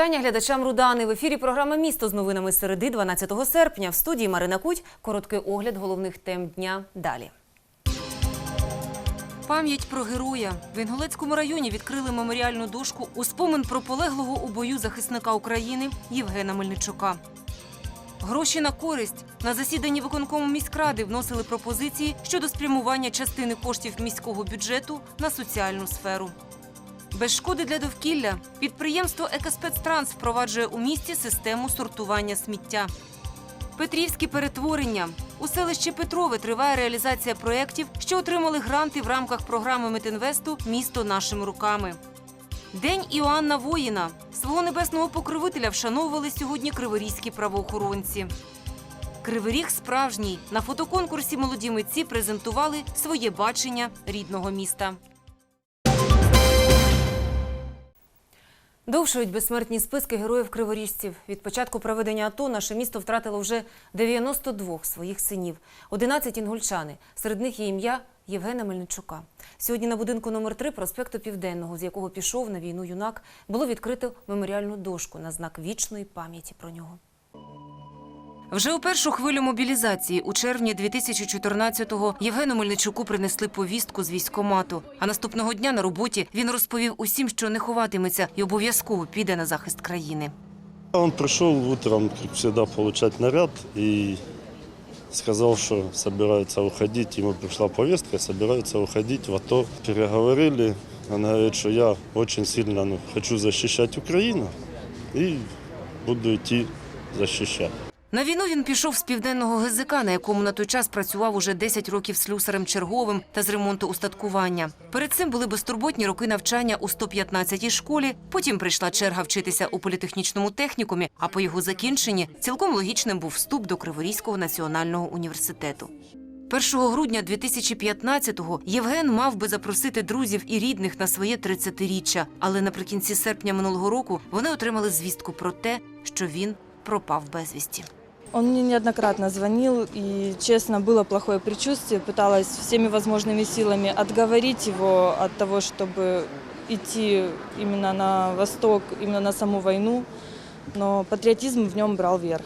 вітання глядачам Рудани. В ефірі програма Місто з новинами середи 12 серпня. В студії Марина Куть. Короткий огляд головних тем дня. Далі. Пам'ять про героя в Інгулецькому районі відкрили меморіальну дошку у спомин про полеглого у бою захисника України Євгена Мельничука. Гроші на користь на засіданні виконкому міськради вносили пропозиції щодо спрямування частини коштів міського бюджету на соціальну сферу. Без шкоди для довкілля підприємство Екоспецтранс впроваджує у місті систему сортування сміття. Петрівські перетворення у селищі Петрове триває реалізація проєктів, що отримали гранти в рамках програми Метинвесту Місто нашими руками. День Іоанна Воїна свого небесного покровителя вшановували сьогодні криворізькі правоохоронці. Кривий Ріг справжній на фотоконкурсі молоді митці презентували своє бачення рідного міста. Довшують безсмертні списки героїв криворіжців. Від початку проведення АТО наше місто втратило вже 92 своїх синів, 11 інгульчани. Серед них є ім'я Євгена Мельничука. Сьогодні на будинку номер 3 проспекту Південного, з якого пішов на війну юнак, було відкрито меморіальну дошку на знак вічної пам'яті про нього. Вже у першу хвилю мобілізації у червні 2014-го Євгену Мельничуку принесли повістку з військкомату. А наступного дня на роботі він розповів усім, що не ховатиметься, і обов'язково піде на захист країни. Он пришел утром, как всегда, получать наряд и сказал, что собирается уходить. Ему пришла повестка, собирается уходить в АТО. Переговорили. Он говорит, что я очень сильно ну, хочу защищать Украину и буду идти защищать. На війну він пішов з південного ГЗК, на якому на той час працював уже 10 років слюсарем черговим та з ремонту устаткування. Перед цим були безтурботні роки навчання у 115-й школі. Потім прийшла черга вчитися у політехнічному технікумі. А по його закінченні цілком логічним був вступ до Криворізького національного університету. 1 грудня 2015-го Євген мав би запросити друзів і рідних на своє 30-річчя, але наприкінці серпня минулого року вони отримали звістку про те, що він пропав безвісті. Он мне неоднократно звонил, и, честно, было плохое предчувствие. Пыталась всеми возможными силами отговорить его от того, чтобы идти именно на восток, именно на саму войну. Но патриотизм в нем брал верх.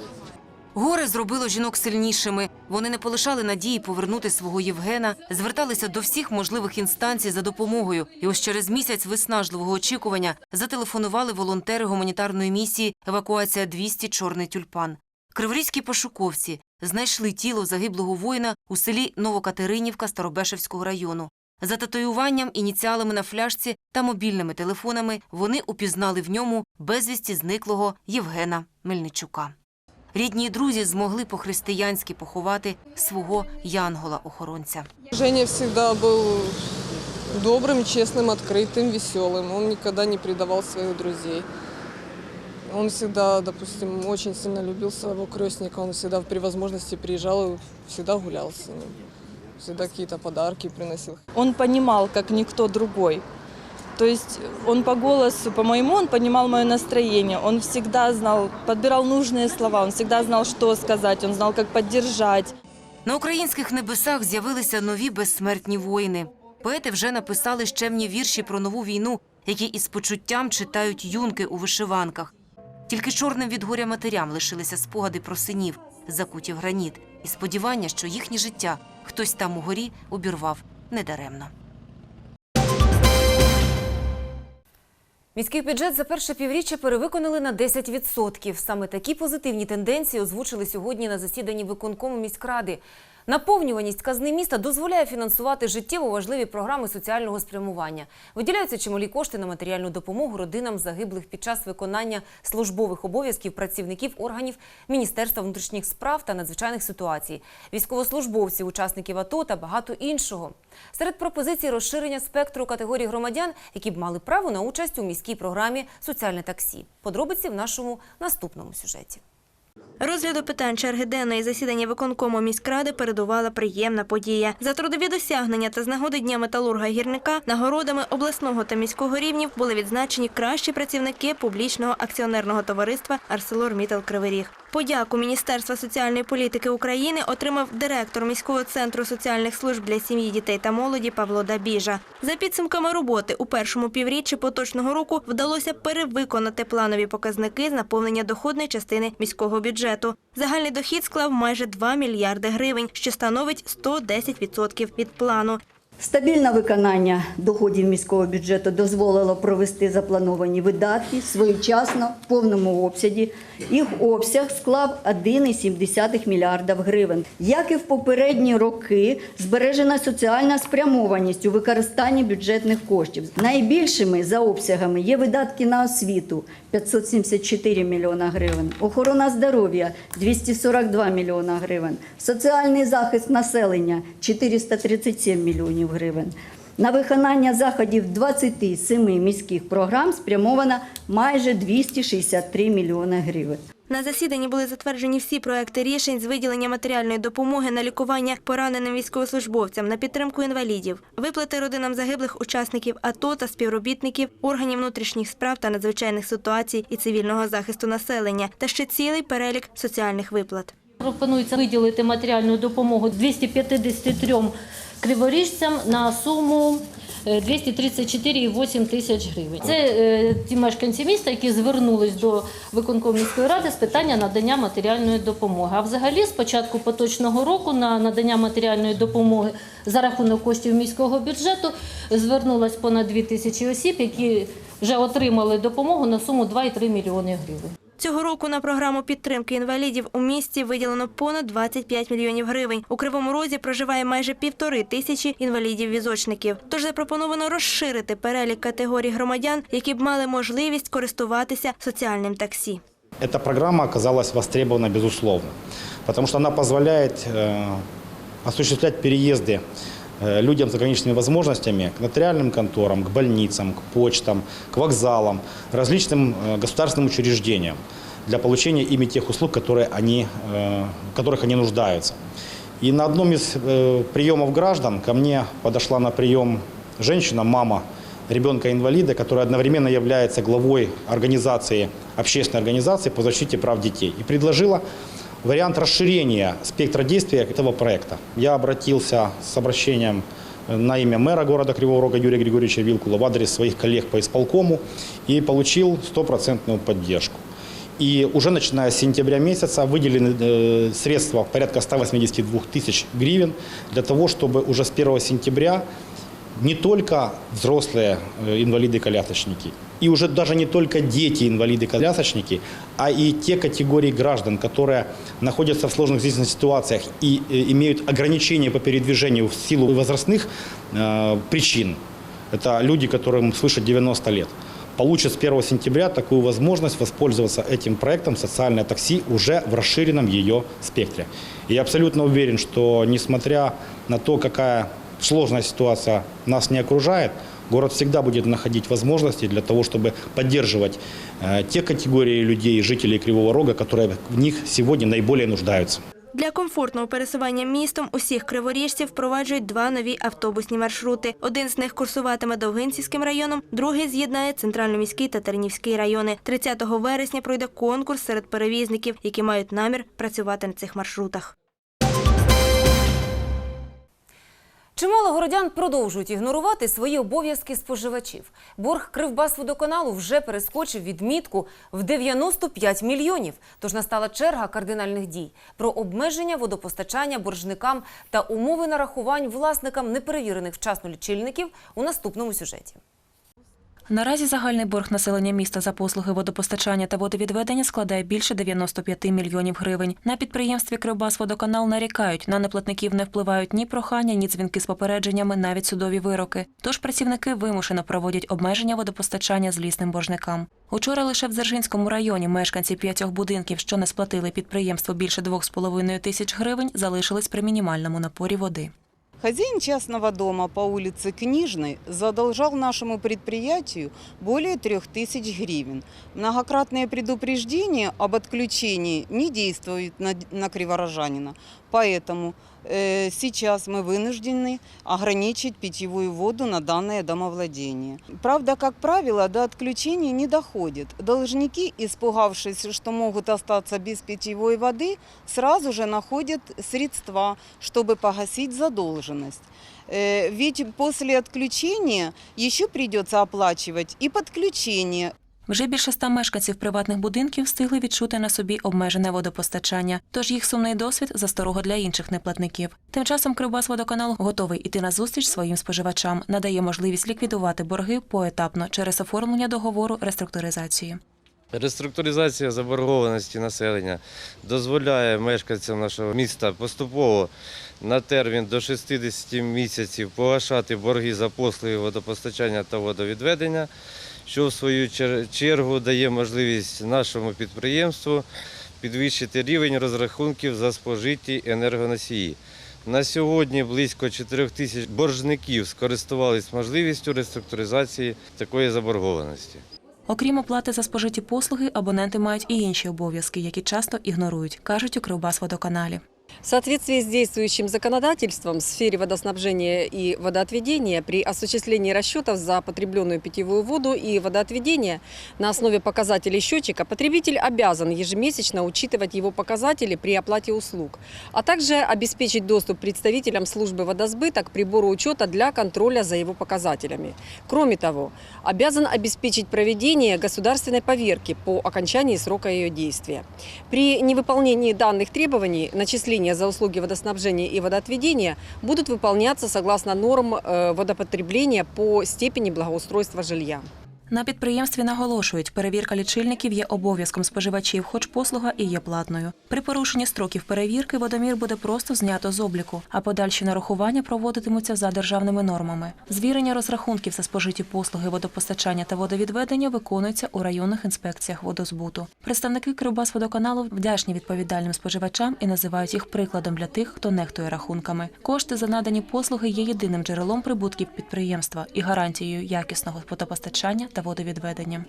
Горе зробило жінок сильнішими. Вони не полишали надії повернути свого Євгена, зверталися до всіх можливих інстанцій за допомогою. І ось через місяць виснажливого очікування зателефонували волонтери гуманітарної місії Евакуація 200 Чорний тюльпан. Криворізькі пошуковці знайшли тіло загиблого воїна у селі Новокатеринівка Старобешевського району. За татуюванням, ініціалами на фляжці та мобільними телефонами вони упізнали в ньому безвісті зниклого Євгена Мельничука. Рідні й друзі змогли по-християнськи поховати свого янгола-охоронця. Женя всегда был добрым, честным, открытым, веселым. Он никогда не предавал своих друзей. Он всегда, допустим, очень сильно любил своего крестника. Он всегда при возможности приезжал и всегда гулял с ним. Всегда какие-то подарки приносил. Он понимал, как никто другой. То есть он по голосу, по-моему, он понимал мое настроение. Он всегда знал, подбирал нужные слова, он всегда знал, что сказать, он знал, как поддержать. На українських небесах з'явилися нові безсмертні воїни. Поети вже написали щемні вірші про нову війну, які із почуттям читають юнки у вишиванках. Тільки чорним від горя матерям лишилися спогади про синів, закуті в граніт, і сподівання, що їхнє життя хтось там у горі обірвав недаремно. Міський бюджет за перше півріччя перевиконали на 10%. Саме такі позитивні тенденції озвучили сьогодні на засіданні виконкому міськради. Наповнюваність казни міста дозволяє фінансувати життєво важливі програми соціального спрямування. Виділяються чималі кошти на матеріальну допомогу родинам загиблих під час виконання службових обов'язків працівників органів Міністерства внутрішніх справ та надзвичайних ситуацій, військовослужбовців, учасників АТО та багато іншого. Серед пропозицій розширення спектру категорій громадян, які б мали право на участь у міській програмі Соціальне таксі. Подробиці в нашому наступному сюжеті. Розгляду питань черги денної засідання виконкому міськради передувала приємна подія. За трудові досягнення та з нагоди Дня металурга гірника нагородами обласного та міського рівнів були відзначені кращі працівники публічного акціонерного товариства Арселор Мітал Кривий. Подяку Міністерства соціальної політики України отримав директор міського центру соціальних служб для сім'ї, дітей та молоді Павло Дабіжа. За підсумками роботи у першому півріччі поточного року вдалося перевиконати планові показники з наповнення доходної частини міського бюджету. Загальний дохід склав майже 2 мільярди гривень, що становить 110% від плану. Стабільне виконання доходів міського бюджету дозволило провести заплановані видатки своєчасно в повному обсязі. Їх обсяг склав 1,7 мільярда гривень. Як і в попередні роки, збережена соціальна спрямованість у використанні бюджетних коштів. Найбільшими за обсягами є видатки на освіту 574 мільйона гривень, охорона здоров'я 242 мільйона гривень, соціальний захист населення 437 мільйонів гривень. На виконання заходів 27 міських програм спрямовано майже 263 мільйони гривень. На засіданні були затверджені всі проекти рішень з виділення матеріальної допомоги на лікування пораненим військовослужбовцям, на підтримку інвалідів, виплати родинам загиблих учасників АТО та співробітників органів внутрішніх справ та надзвичайних ситуацій і цивільного захисту населення, та ще цілий перелік соціальних виплат. Пропонується виділити матеріальну допомогу 253 криворіжцям на суму е, 234,8 тисяч гривень. Це е, ті мешканці міста, які звернулись до виконкому міської ради з питання надання матеріальної допомоги. А взагалі з початку поточного року на надання матеріальної допомоги за рахунок коштів міського бюджету звернулось понад 2 тисячі осіб, які вже отримали допомогу на суму 2,3 мільйони гривень. Цього року на програму підтримки інвалідів у місті виділено понад 25 мільйонів гривень. У Кривому Розі проживає майже півтори тисячі інвалідів-візочників. Тож запропоновано розширити перелік категорій громадян, які б мали можливість користуватися соціальним таксі. Эта программа оказалась востребована безусловно, потому что она позволяет э, осуществлять переезды э, Людям с ограниченными возможностями к нотариальным конторам, к больницам, к почтам, к вокзалам, различным э, государственным учреждениям для получения ими тех услуг, которые они, э, в которых они нуждаются. И на одном из э, приемов граждан ко мне подошла на прием женщина, мама ребенка-инвалида, которая одновременно является главой организации, общественной организации по защите прав детей. И предложила вариант расширения спектра действия этого проекта. Я обратился с обращением на имя мэра города Кривого Рога Юрия Григорьевича Вилкула в адрес своих коллег по исполкому и получил стопроцентную поддержку. И уже начиная с сентября месяца выделены э, средства порядка 182 тысяч гривен для того, чтобы уже с 1 сентября не только взрослые э, инвалиды-колясочники, и уже даже не только дети инвалиды-колясочники, а и те категории граждан, которые находятся в сложных жизненных ситуациях и э, имеют ограничения по передвижению в силу возрастных э, причин. Это люди, которым свыше 90 лет. Получат с 1 сентября такую возможность воспользоваться этим проектом «Социальное такси» уже в расширенном ее спектре. И я абсолютно уверен, что несмотря на то, какая сложная ситуация нас не окружает, город всегда будет находить возможности для того, чтобы поддерживать э, те категории людей, жителей Кривого Рога, которые в них сегодня наиболее нуждаются. Для комфортного пересування містом усіх криворіжців впроваджують два нові автобусні маршрути. Один з них курсуватиме Довгинцівським районом, другий з'єднає центральноміський та Тернівський райони. 30 вересня пройде конкурс серед перевізників, які мають намір працювати на цих маршрутах. Чимало городян продовжують ігнорувати свої обов'язки споживачів. Борг Кривбасводоканалу вже перескочив відмітку в 95 мільйонів. Тож настала черга кардинальних дій про обмеження водопостачання боржникам та умови нарахувань власникам неперевірених вчасно лічильників у наступному сюжеті. Наразі загальний борг населення міста за послуги водопостачання та водовідведення складає більше 95 мільйонів гривень. На підприємстві «Кривбасводоканал» нарікають, на неплатників не впливають ні прохання, ні дзвінки з попередженнями, навіть судові вироки. Тож працівники вимушено проводять обмеження водопостачання злісним боржникам. Учора лише в Дзержинському районі мешканці п'ятьох будинків, що не сплатили підприємству більше 2,5 тисяч гривень, залишились при мінімальному напорі води. Хозяин частного дома по улице Книжной задолжал нашему предприятию более 3000 гривен. Многократные предупреждения об отключении не действуют на, на криворожанина. Поэтому э, сейчас мы вынуждены ограничить питьевую воду на данное домовладение. Правда, как правило, до отключения не доходит. Должники, испугавшись, что могут остаться без питьевой воды, сразу же находят средства, чтобы погасить задолженность. Э, Ведь после отключения еще придется оплачивать и подключение, Вже більше ста мешканців приватних будинків встигли відчути на собі обмежене водопостачання, тож їх сумний досвід засторога для інших неплатників. Тим часом Кривбасводоканал готовий іти на зустріч своїм споживачам, надає можливість ліквідувати борги поетапно через оформлення договору реструктуризації. Реструктуризація заборгованості населення дозволяє мешканцям нашого міста поступово на термін до 60 місяців погашати борги за послуги водопостачання та водовідведення, що в свою чергу дає можливість нашому підприємству підвищити рівень розрахунків за спожиті енергоносії. На сьогодні близько 4 тисяч боржників скористувались можливістю реструктуризації такої заборгованості. Окрім оплати за спожиті послуги, абоненти мають і інші обов'язки, які часто ігнорують, кажуть у Кривбасводоканалі. В соответствии с действующим законодательством в сфере водоснабжения и водоотведения при осуществлении расчетов за потребленную питьевую воду и водоотведение на основе показателей счетчика потребитель обязан ежемесячно учитывать его показатели при оплате услуг, а также обеспечить доступ представителям службы водосбыта к прибору учета для контроля за его показателями. Кроме того, обязан обеспечить проведение государственной поверки по окончании срока ее действия. При невыполнении данных требований начисления за услуги водоснабжения и водоотведения будут выполняться согласно норм э, водопотребления по степени благоустройства жилья. На підприємстві наголошують, перевірка лічильників є обов'язком споживачів, хоч послуга і є платною. При порушенні строків перевірки водомір буде просто знято з обліку, а подальші нарахування проводитимуться за державними нормами. Звірення розрахунків за спожиті послуги водопостачання та водовідведення виконується у районних інспекціях водозбуту. Представники Кривбасводоканалу вдячні відповідальним споживачам і називають їх прикладом для тих, хто нехтує рахунками. Кошти за надані послуги є єдиним джерелом прибутків підприємства і гарантією якісного водопостачання та водовідведення.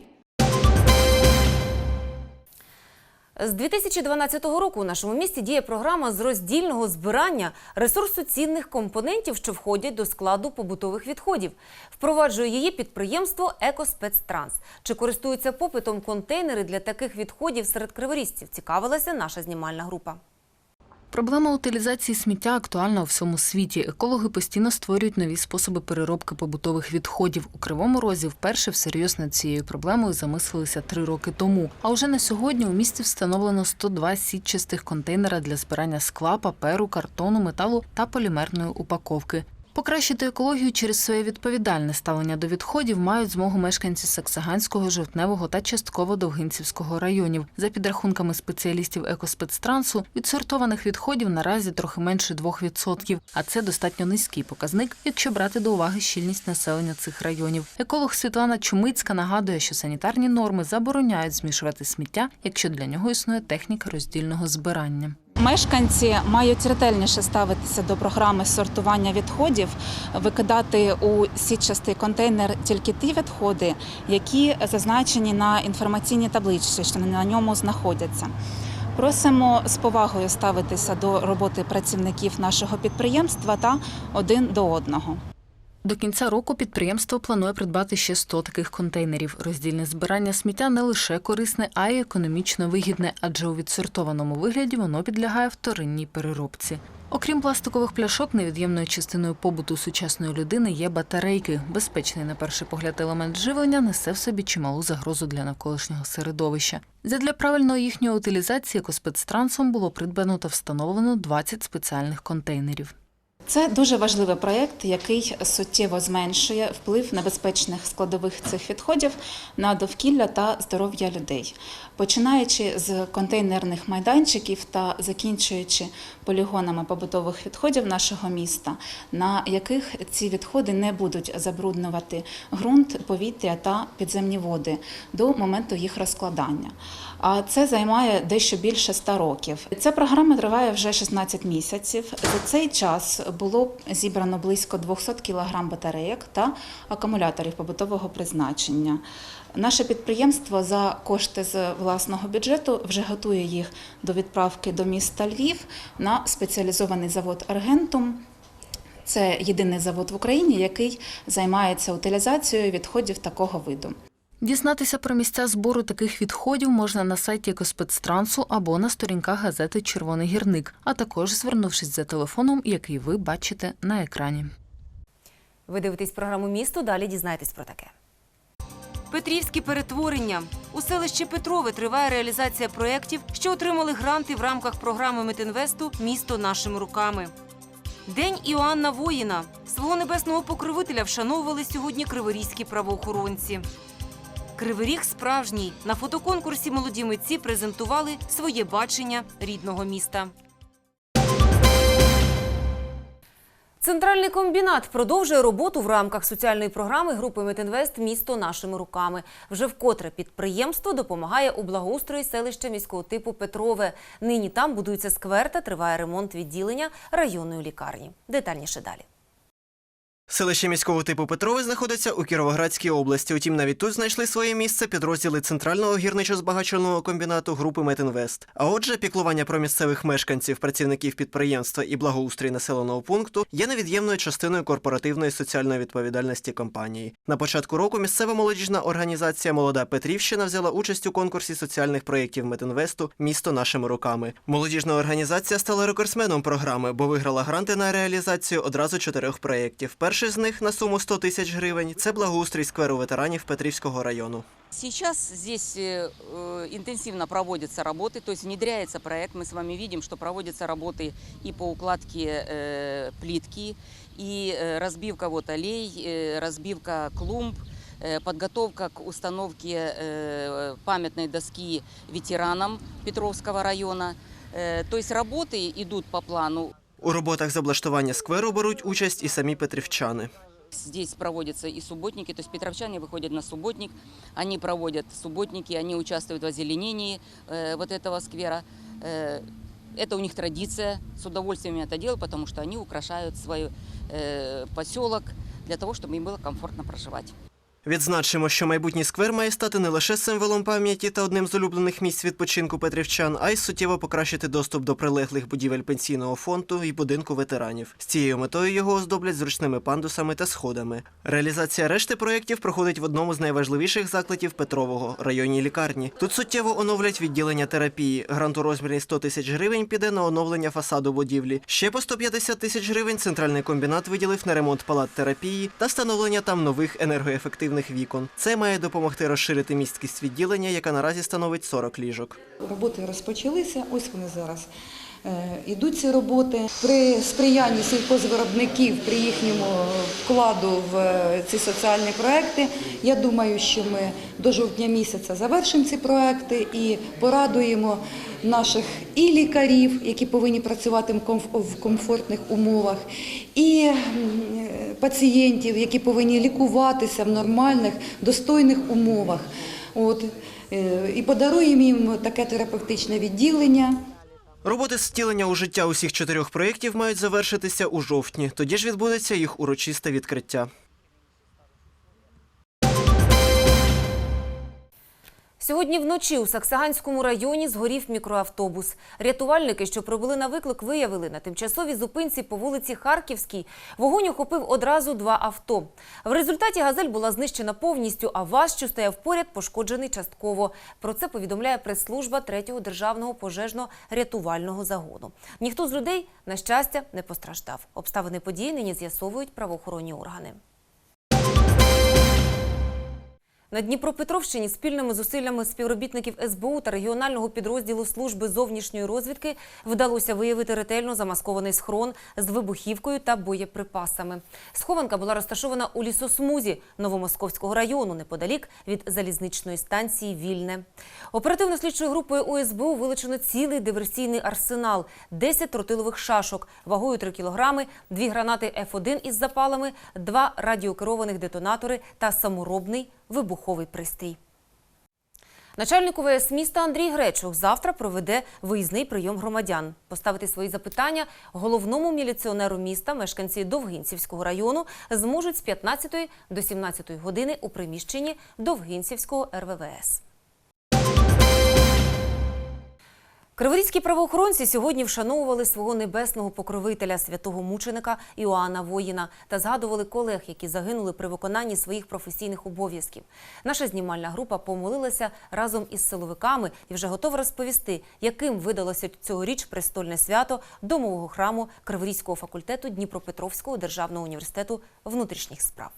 З 2012 року у нашому місті діє програма з роздільного збирання ресурсу цінних компонентів, що входять до складу побутових відходів. Впроваджує її підприємство «Екоспецтранс». Чи користуються попитом контейнери для таких відходів серед криворізців? Цікавилася наша знімальна група. Проблема утилізації сміття актуальна у всьому світі. Екологи постійно створюють нові способи переробки побутових відходів. У Кривому Розі вперше всерйоз над цією проблемою замислилися три роки тому. А вже на сьогодні у місті встановлено 102 сітчастих контейнера для збирання скла, паперу, картону, металу та полімерної упаковки. Покращити екологію через своє відповідальне ставлення до відходів мають змогу мешканці Саксаганського, Жовтневого та частково Довгинцівського районів. За підрахунками спеціалістів екоспецтрансу, відсортованих відходів наразі трохи менше 2%, а це достатньо низький показник, якщо брати до уваги щільність населення цих районів. Еколог Світлана Чумицька нагадує, що санітарні норми забороняють змішувати сміття, якщо для нього існує техніка роздільного збирання. Мешканці мають ретельніше ставитися до програми сортування відходів, викидати у сітчастий контейнер тільки ті відходи, які зазначені на інформаційній табличці, що на ньому знаходяться. Просимо з повагою ставитися до роботи працівників нашого підприємства та один до одного. До кінця року підприємство планує придбати ще 100 таких контейнерів. Роздільне збирання сміття не лише корисне, а й економічно вигідне, адже у відсортованому вигляді воно підлягає вторинній переробці. Окрім пластикових пляшок, невід'ємною частиною побуту сучасної людини є батарейки. Безпечний на перший погляд елемент живлення несе в собі чималу загрозу для навколишнього середовища. Задля правильної їхньої утилізації екоспецтрансом було придбано та встановлено 20 спеціальних контейнерів. Це дуже важливий проєкт, який суттєво зменшує вплив небезпечних складових цих відходів на довкілля та здоров'я людей. Починаючи з контейнерних майданчиків та закінчуючи полігонами побутових відходів нашого міста, на яких ці відходи не будуть забруднювати ґрунт, повітря та підземні води до моменту їх розкладання. А це займає дещо більше 100 років. Ця програма триває вже 16 місяців. За цей час було зібрано близько 200 кг батарейок та акумуляторів побутового призначення. Наше підприємство за кошти з власного бюджету вже готує їх до відправки до міста Львів на спеціалізований завод Аргентум. Це єдиний завод в Україні, який займається утилізацією відходів такого виду. Дізнатися про місця збору таких відходів можна на сайті Екоспецтрансу або на сторінках газети Червоний гірник, а також звернувшись за телефоном, який ви бачите на екрані. Ви дивитесь програму місто. Далі дізнаєтесь про таке. Петрівські перетворення. У селищі Петрове триває реалізація проєктів, що отримали гранти в рамках програми Метинвесту Місто нашими руками. День Іоанна Воїна. Свого небесного покровителя вшановували сьогодні криворізькі правоохоронці. Кривий Ріг справжній. На фотоконкурсі молоді митці презентували своє бачення рідного міста. Центральний комбінат продовжує роботу в рамках соціальної програми групи Метинвест Місто нашими руками. Вже вкотре підприємство допомагає у благоустрої селища міського типу Петрове. Нині там будується сквер та триває ремонт відділення районної лікарні. Детальніше далі. Селище міського типу Петрове знаходиться у Кіровоградській області. Утім, навіть тут знайшли своє місце підрозділи центрального гірничо-збагачувального комбінату групи Метінвест. А отже, піклування про місцевих мешканців, працівників підприємства і благоустрій населеного пункту є невід'ємною частиною корпоративної соціальної відповідальності компанії. На початку року місцева молодіжна організація Молода Петрівщина взяла участь у конкурсі соціальних проєктів Метінвесту Місто нашими руками. Молодіжна організація стала рекордсменом програми, бо виграла гранти на реалізацію одразу чотирьох проєктів. Перший з них на суму 100 тисяч гривень це благоустрій скверу ветеранів Петрівського району. Сейчас здесь э, э, интенсивно проводятся работы, то есть внедряется проект. Мы с вами видим, что проводятся работы и по укладке э, плитки, и э, разбивка вот аллей, э, разбивка клумб, э, подготовка к установке э, памятной доски ветеранам Петровского района. Э, то есть работы идут по плану. У роботах з облаштування скверу беруть участь і самі петрівчани. Здесь проводятся и субботники, то есть петровчане выходят на субботник, они проводят субботники, они участвуют в озеленении э, вот этого сквера. Э, это у них традиция, с удовольствием это делают, потому что они украшают свой э, поселок для того, чтобы им было комфортно проживать. Відзначимо, що майбутній сквер має стати не лише символом пам'яті та одним з улюблених місць відпочинку петрівчан, а й суттєво покращити доступ до прилеглих будівель пенсійного фонду і будинку ветеранів. З цією метою його оздоблять зручними пандусами та сходами. Реалізація решти проєктів проходить в одному з найважливіших закладів Петрового районній лікарні. Тут суттєво оновлять відділення терапії. Грант у розмірі 100 тисяч гривень піде на оновлення фасаду будівлі. Ще по 150 тисяч гривень центральний комбінат виділив на ремонт палат терапії та встановлення там нових енергоефективних вікон. Це має допомогти розширити місткість відділення, яка наразі становить 40 ліжок. Роботи розпочалися, ось вони зараз. Е, Ідуть ці роботи при сприянні сільхозвиробників при їхньому вкладу в е, ці соціальні проекти. Я думаю, що ми до жовтня місяця завершимо ці проекти і порадуємо наших і лікарів, які повинні працювати в комфортних умовах, і пацієнтів, які повинні лікуватися в нормальних, достойних умовах. От, е, і подаруємо їм таке терапевтичне відділення. Роботи з у життя усіх чотирьох проєктів мають завершитися у жовтні. Тоді ж відбудеться їх урочисте відкриття. Сьогодні вночі у Саксаганському районі згорів мікроавтобус. Рятувальники, що прибули на виклик, виявили на тимчасовій зупинці по вулиці Харківській. Вогонь охопив одразу два авто. В результаті газель була знищена повністю, а ВАЗ, що стояв поряд, пошкоджений частково. Про це повідомляє прес-служба 3-го державного пожежно-рятувального загону. Ніхто з людей, на щастя, не постраждав. Обставини події нині з'ясовують правоохоронні органи. На Дніпропетровщині спільними зусиллями співробітників СБУ та регіонального підрозділу служби зовнішньої розвідки вдалося виявити ретельно замаскований схрон з вибухівкою та боєприпасами. Схованка була розташована у лісосмузі Новомосковського району неподалік від залізничної станції Вільне. Оперативно-слідчою групою УСБУ вилучено цілий диверсійний арсенал, 10 тротилових шашок вагою 3 кілограми, дві гранати F1 із запалами, два радіокерованих детонатори та саморобний вибуховий пристрій. Начальник УВС міста Андрій Гречух завтра проведе виїзний прийом громадян. Поставити свої запитання головному міліціонеру міста мешканці Довгинцівського району зможуть з 15 до 17 години у приміщенні Довгинцівського РВВС. Криворізькі правоохоронці сьогодні вшановували свого небесного покровителя святого мученика Іоанна Воїна та згадували колег, які загинули при виконанні своїх професійних обов'язків. Наша знімальна група помолилася разом із силовиками і вже готова розповісти, яким видалося цьогоріч престольне свято домового храму Криворізького факультету Дніпропетровського державного університету внутрішніх справ.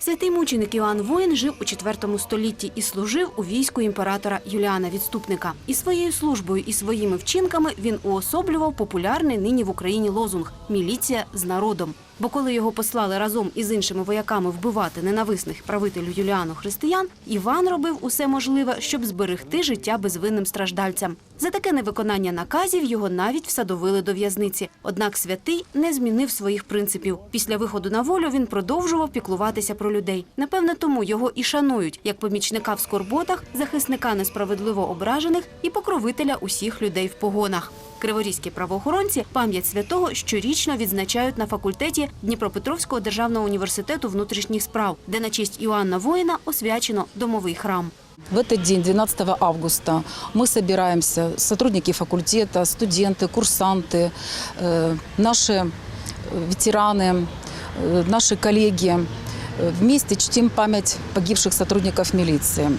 Святий мученик Іоанн Воїн жив у IV столітті і служив у війську імператора Юліана Відступника. І своєю службою і своїми вчинками він уособлював популярний нині в Україні лозунг Міліція з народом. Бо коли його послали разом із іншими вояками вбивати ненависних правителю Юліану християн, Іван робив усе можливе, щоб зберегти життя безвинним страждальцям. За таке невиконання наказів його навіть всадовили до в'язниці. Однак святий не змінив своїх принципів. Після виходу на волю він продовжував піклуватися про людей. Напевне, тому його і шанують як помічника в скорботах, захисника несправедливо ображених і покровителя усіх людей в погонах. Криворізькі правоохоронці пам'ять святого щорічно відзначають на факультеті Дніпропетровського державного університету внутрішніх справ, де на честь Іоанна Воїна освячено домовий храм. В этот день, 12 августа, мы собираемся, сотрудники факультета, студенты, курсанты, э, наши э, ветераны, э, наши коллеги. Э, Вместе чтим память погибших сотрудников милиции.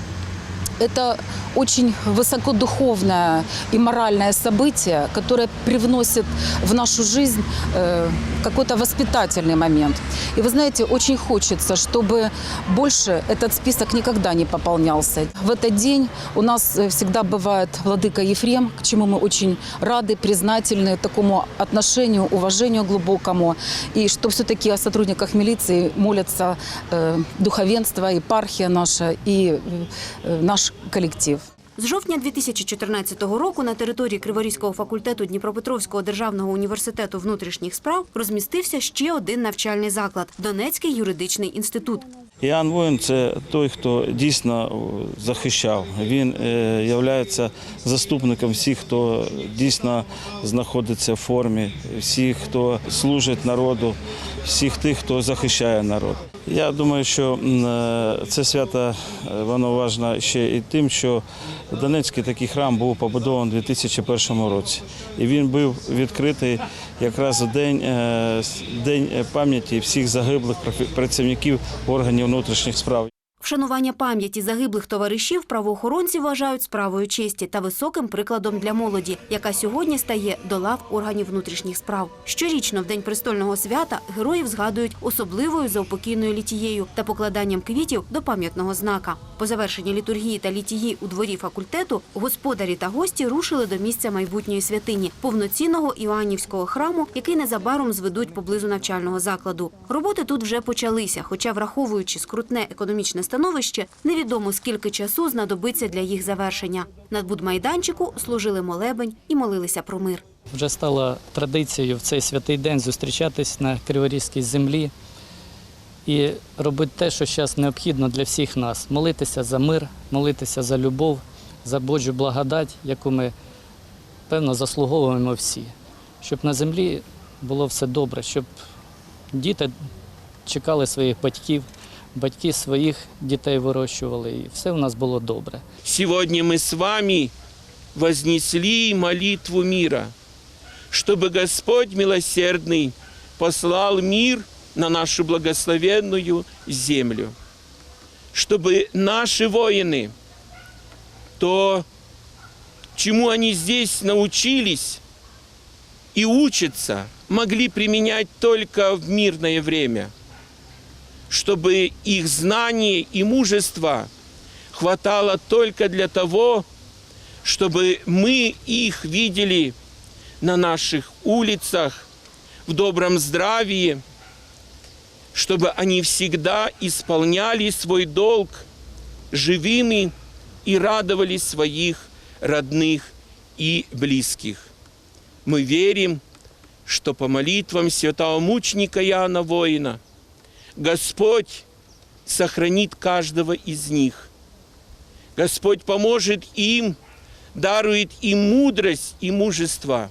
Это очень высокодуховное и моральное событие, которое привносит в нашу жизнь э, какой-то воспитательный момент. И вы знаете, очень хочется, чтобы больше этот список никогда не пополнялся. В этот день у нас э, всегда бывает владыка Ефрем, к чему мы очень рады, признательны такому отношению, уважению глубокому. И что все-таки о сотрудниках милиции молятся э, духовенство, епархия наша и э, наш коллектив. З жовтня 2014 року на території Криворізького факультету Дніпропетровського державного університету внутрішніх справ розмістився ще один навчальний заклад Донецький юридичний інститут. Іоанн Воїн це той, хто дійсно захищав. Він є заступником всіх, хто дійсно знаходиться в формі, всіх, хто служить народу, всіх тих, хто захищає народ. Я думаю, що е, це свято е, воно важливо ще і тим, що Донецький такий храм був побудований у 2001 році. І він був відкритий якраз день, е, день пам'яті всіх загиблих працівників органів внутрішніх справ. Вшанування пам'яті загиблих товаришів правоохоронці вважають справою честі та високим прикладом для молоді, яка сьогодні стає до лав органів внутрішніх справ. Щорічно в день престольного свята героїв згадують особливою заупокійною літією та покладанням квітів до пам'ятного знака. По завершенні літургії та літії у дворі факультету господарі та гості рушили до місця майбутньої святині повноцінного Іоаннівського храму, який незабаром зведуть поблизу навчального закладу. Роботи тут вже почалися, хоча, враховуючи скрутне економічне становище, невідомо скільки часу знадобиться для їх завершення. На будмайданчику служили молебень і молилися про мир. Вже стало традицією в цей святий день зустрічатись на Криворізькій землі і робити те, що зараз необхідно для всіх нас молитися за мир, молитися за любов, за Божу благодать, яку ми певно заслуговуємо всі, щоб на землі було все добре, щоб діти чекали своїх батьків, батьки своїх дітей вирощували, і все у нас було добре. Сегодня мы с вами вознесли молитву мира, чтобы Господь милосердный послал мир на нашу благословенную землю, чтобы наши воины, то, чему они здесь научились и учатся, могли применять только в мирное время, чтобы их знание и мужество хватало только для того, чтобы мы их видели на наших улицах в добром здравии, чтобы они всегда исполняли свой долг живыми и радовали своих родных и близких. Мы верим, что по молитвам святого мученика Иоанна Воина Господь сохранит каждого из них. Господь поможет им, дарует им мудрость и мужество.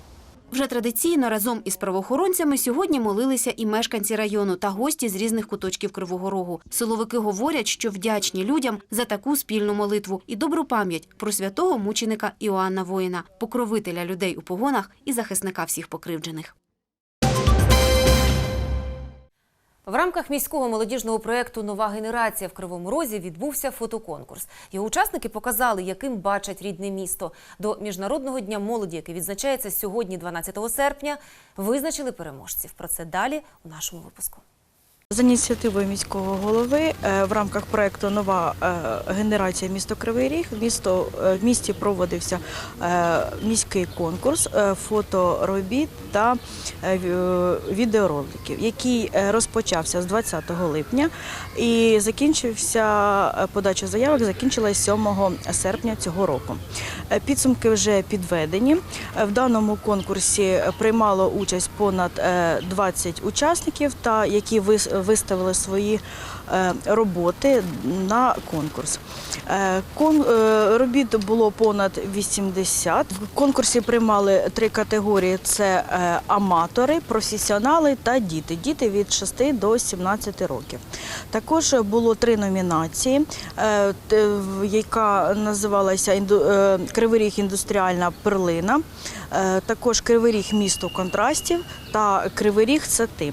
Вже традиційно разом із правоохоронцями сьогодні молилися і мешканці району та гості з різних куточків Кривого Рогу. Силовики говорять, що вдячні людям за таку спільну молитву і добру пам'ять про святого мученика Іоанна Воїна, покровителя людей у погонах і захисника всіх покривджених. В рамках міського молодіжного проєкту Нова генерація в Кривому Розі відбувся фотоконкурс. Його учасники показали, яким бачать рідне місто. До міжнародного дня молоді, який відзначається сьогодні, 12 серпня, визначили переможців. Про це далі у нашому випуску. За ініціативою міського голови е, в рамках проекту Нова е, генерація місто Кривий Ріг місто е, в місті проводився міський конкурс фоторобіт та ві- відеороликів, який розпочався з 20 липня і закінчився подача заявок закінчилась 7 серпня цього року. Підсумки вже підведені. В даному конкурсі приймало участь понад е, 20 учасників, та які вис- виставили свої е, роботи на конкурс. Е, е, Робіт було понад 80. В конкурсі приймали три категорії: це аматори, професіонали та діти. Діти від 6 до 17 років. Також було три номінації, яка називалася «Інду- е, Кривий Ріг індустріальна перлина, також Кривий Ріг місто контрастів та Кривий Ріг це ти.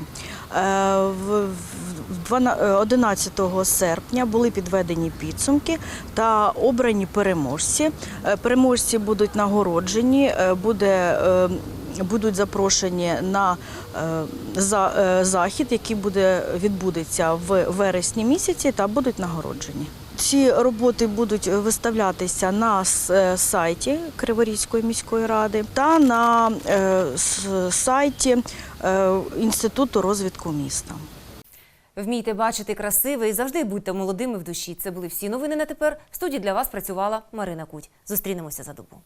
Е, в- в- двана- е, 11 серпня були підведені підсумки та обрані переможці. Е, Переможці будуть нагороджені, е, буде, е, будуть запрошені на е, за- е, захід, який буде відбудеться в вересні місяці, та будуть нагороджені. Ці роботи будуть виставлятися на е, сайті Криворізької міської ради та на е, сайті е, Е, інституту розвитку міста. Вмійте бачити красиве і завжди будьте молодими в душі. Це були всі новини на тепер. В студії для вас працювала Марина Куть. Зустрінемося за добу.